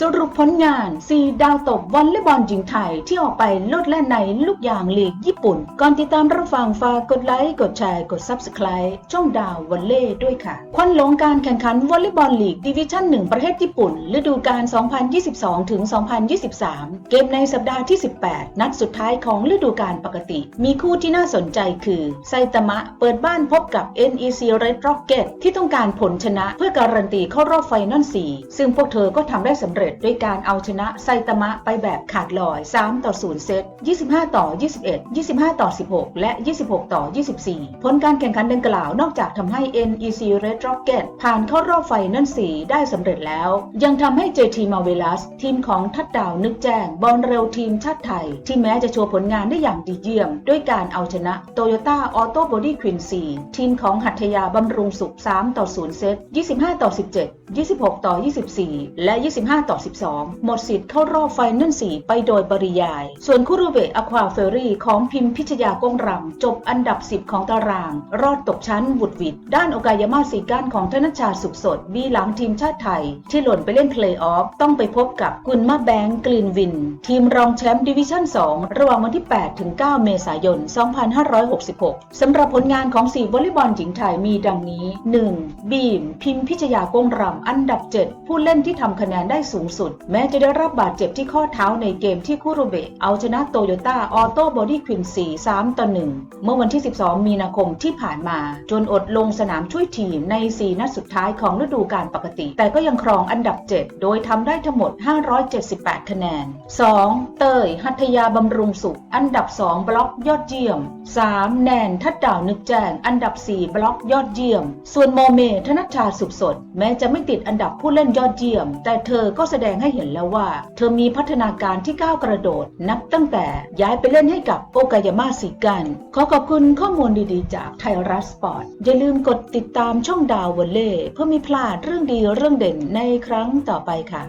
สรุปผลงาน 4 ดาวตบวอลเลย์บอลหญิงไทยที่ออกไปโลดแล่นในลูกยางลีกญี่ปุ่น ก่อนติดตามรับฟังฝากกดไลค์ กดแชร์ กด Subscribe ช่องดาววอลเล่ด้วยค่ะ ควันหลงการแข่งขันวอลเลย์บอลลีกดิวิชั่น 1 ประเทศญี่ปุ่น ฤดูกาล 2022 ถึง 2023 เกมในสัปดาห์ที่ 18 นัดสุดท้ายของฤดูกาลปกติ มีคู่ที่น่าสนใจคือไซตามะเปิดบ้านพบกับ NEC Red Rocket ที่ต้องการผลชนะเพื่อการันตีเข้ารอบไฟนอล4ซึ่งพวกเธอก็ทำได้สำเร็จด้วยการเอาชนะไซตามะไปแบบขาดลอย 3 ต่อ 0 เซต 25 ต่อ 21 25 ต่อ 16 และ 26 ต่อ 24 ผลการแข่งขันดังกล่าวนอกจากทำให้ NEC Red Rocket ผ่านเข้ารอบไฟนอล4ได้สำเร็จแล้ว ยังทำให้ JT Marvelous ทีมของทัดดาวนึกแจ้ง บอลเร็วทีมชาติไทย ที่แม้จะโชว์ผลงานได้อย่างดีเยี่ยม ด้วยการเอาชนะ Toyota Auto Body Queen 4 ทีมของหัตถยาบำรุงสุข 3 ต่อ 0 เซต 25 ต่อ 17 26 ต่อ 24 และ 25 ต่อ12 หมดสิทธิ์เข้ารอบไฟนอล4ไปโดยปริยาย ส่วนคุรุเบะอควาเฟอรี่ของพิมพิชยากงรำจบอันดับ 10 ของตาราง รอดตกชั้นบุดวิดด้านโอกายามาสีก้านของธนชาสุขสดบีหลังทีมชาติไทย ที่หล่นไปเล่นเพลย์ออฟต้องไปพบกับกุนมาแบงก์กลีนวิน ทีมรองแชมป์ดิวิชั่น 2 ระหว่างวันที่ 8 ถึง 9 เมษายน 2566 สำหรับผลงานของ4วอลเลย์บอลหญิงไทยมีดังนี้ 1. บีม พิมพิชยากงรำอันดับ 7 ผู้เล่นที่ทำคะแนนได้สูงสุด แม้จะได้รับบาดเจ็บที่ข้อเท้าในเกมที่คุรุเบะเอาชนะโตโยต้าออโต้บอดี้ควิน4 3ต่อ1เมื่อวันที่ 12 มีนาคมที่ผ่านมา จนอดลงสนามช่วยทีมใน 4 นัดสุดท้ายของฤดูกาลปกติ แต่ก็ยังครองอันดับ 7 โดยทำได้ทั้งหมด 578 คะแนน 2. เตย หัตยาบำรุงสุข อันดับ 2 บล็อกยอดเยี่ยม 3. แนนทัดดาวนึกแจ้ง อันดับ 4 บล็อกยอดเยี่ยม ส่วนโมเมธนชชาสุขสด แม้จะไม่ติดอันดับผู้เล่นยอดเยี่ยม แต่เธอก็แสดงให้เห็นแล้วว่า เธอมีพัฒนาการที่ก้าวกระโดด นับตั้งแต่ย้ายไปเล่นให้กับโอกายาม่าสิกัน ขอขอบคุณข้อมูลดีๆ จากไทยรัฐสปอร์ต อย่าลืมกดติดตามช่องดาววอลเล่เพื่อไม่พลาดเรื่องดีเรื่องเด่นในครั้งต่อไปค่ะ